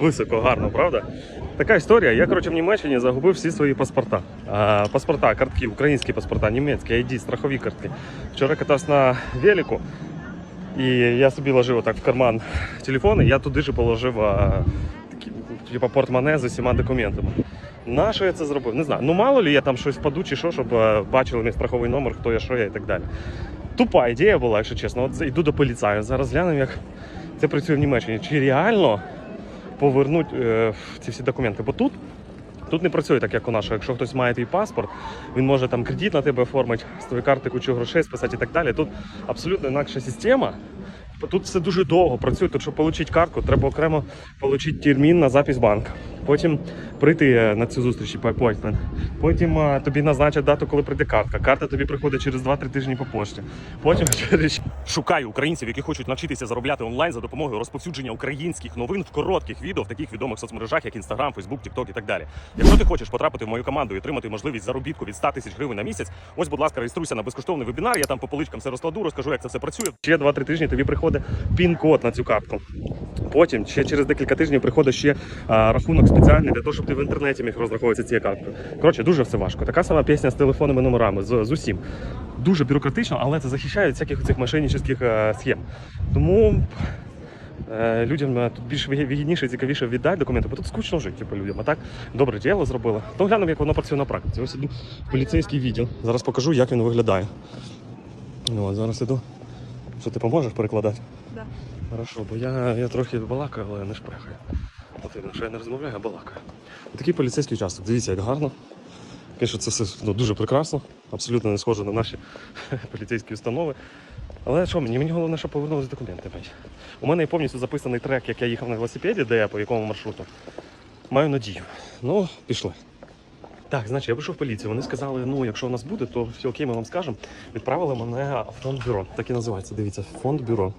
Високо, гарно, правда? Така історія. Я, коротше, в Німеччині загубив всі свої паспорта. А, паспорта, картки, українські паспорта, німецькі, ID, страхові картки. Вчора катався на велику, і я собі ложив отак в карман телефон, і я туди ж положив а, такі, типу, портмоне з усіма документами. На що я це зробив? Не знаю. Ну мало ли я там щось впаду чи що, щоб е, бачили мій страховий номер, хто я, що я і так далі. Тупа ідея була, якщо чесно. От йду до поліцаю. Зараз глянемо, як це працює в Німеччині. Чи реально повернуть е, ці всі документи? Бо тут. Тут не працює так, як у нашого. якщо хтось має твій паспорт, він може там кредит на тебе оформити, з твоєї карти кучу грошей списати і так далі. Тут абсолютно інакша система. Тут все дуже довго працює. Тут, щоб отримати картку, треба окремо отримати термін на запись банку. Потім прийти е, на цю зустріч по appointment. Потім е, тобі назначать дату, коли прийде картка. Карта тобі приходить через 2-3 тижні по пошті. Потім шукаю українців, які хочуть навчитися заробляти онлайн за допомогою розповсюдження українських новин в коротких відео в таких відомих соцмережах, як Instagram, Facebook, TikTok і так далі. Якщо ти хочеш потрапити в мою команду і отримати можливість заробітку від 100 тисяч гривень на місяць, ось, будь ласка, реєструйся на безкоштовний вебінар. Я там по поличкам все розкладу, розкажу, як це все працює. Ще 2-3 тижні тобі приходить пін-код на цю картку. Потім ще через декілька тижнів приходить ще а, рахунок спеціальний для того, щоб ти в інтернеті міг розраховуватися цією карткою. Коротше, дуже все важко. Така сама пісня з телефонними номерами, з, з усім. Дуже бюрократично, але це захищає від всяких цих мошеннических е, схем. Тому е, людям е, тут більш вигі- вигідніше і цікавіше віддати документи, бо тут скучно жити типу, людям. А так добре діло зробили. То глянемо, як воно працює на практиці. Ось іду в поліцейський відділ. Зараз покажу, як він виглядає. Ну, от, зараз іду. Що ти поможеш перекладати? Да. Хорошо, бо я, я трохи балакаю, але не шпрехаю. От видно, що я не розмовляю, а балакаю. Такий поліцейський участок. Дивіться, як гарно. Звісно, це все ну, дуже прекрасно, абсолютно не схоже на наші поліцейські установи. Але що мені? Мені головне, щоб повернулися документи. блядь. У мене є повністю записаний трек, як я їхав на велосипеді, де я по якому маршруту. Маю надію. Ну, пішли. Так, значить, я прийшов в поліцію. Вони сказали, ну, якщо у нас буде, то все окей, ми вам скажемо. Відправили мене в фонд бюро. Так і називається. Дивіться, фонд бюро.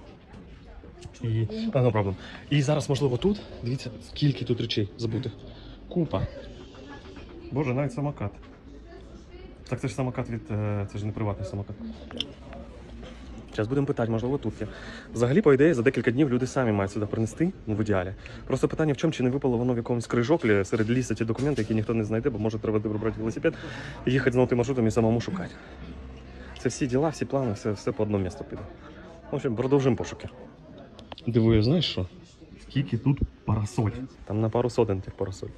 І, no problem. і зараз, можливо, тут. Дивіться, скільки тут речей забутих. Купа. Боже, навіть самокат. Так це ж самокат від. е, Це ж не приватний самокат. Зараз будемо питати, можливо, тут є. Взагалі, по ідеї, за декілька днів люди самі мають сюди принести, ну в ідеалі. Просто питання в чому, чи не випало воно в якомусь крижоклі серед лісу ті документи, які ніхто не знайде, бо може треба вибрати велосипед, їхати знову маршрутом і самому шукати. Це всі діла, всі плани, все, все по одному місту піде. В общем, продовжимо пошуки. Дивую, знаєш що? Скільки тут парасоль? Там на пару сотень тих парасоль.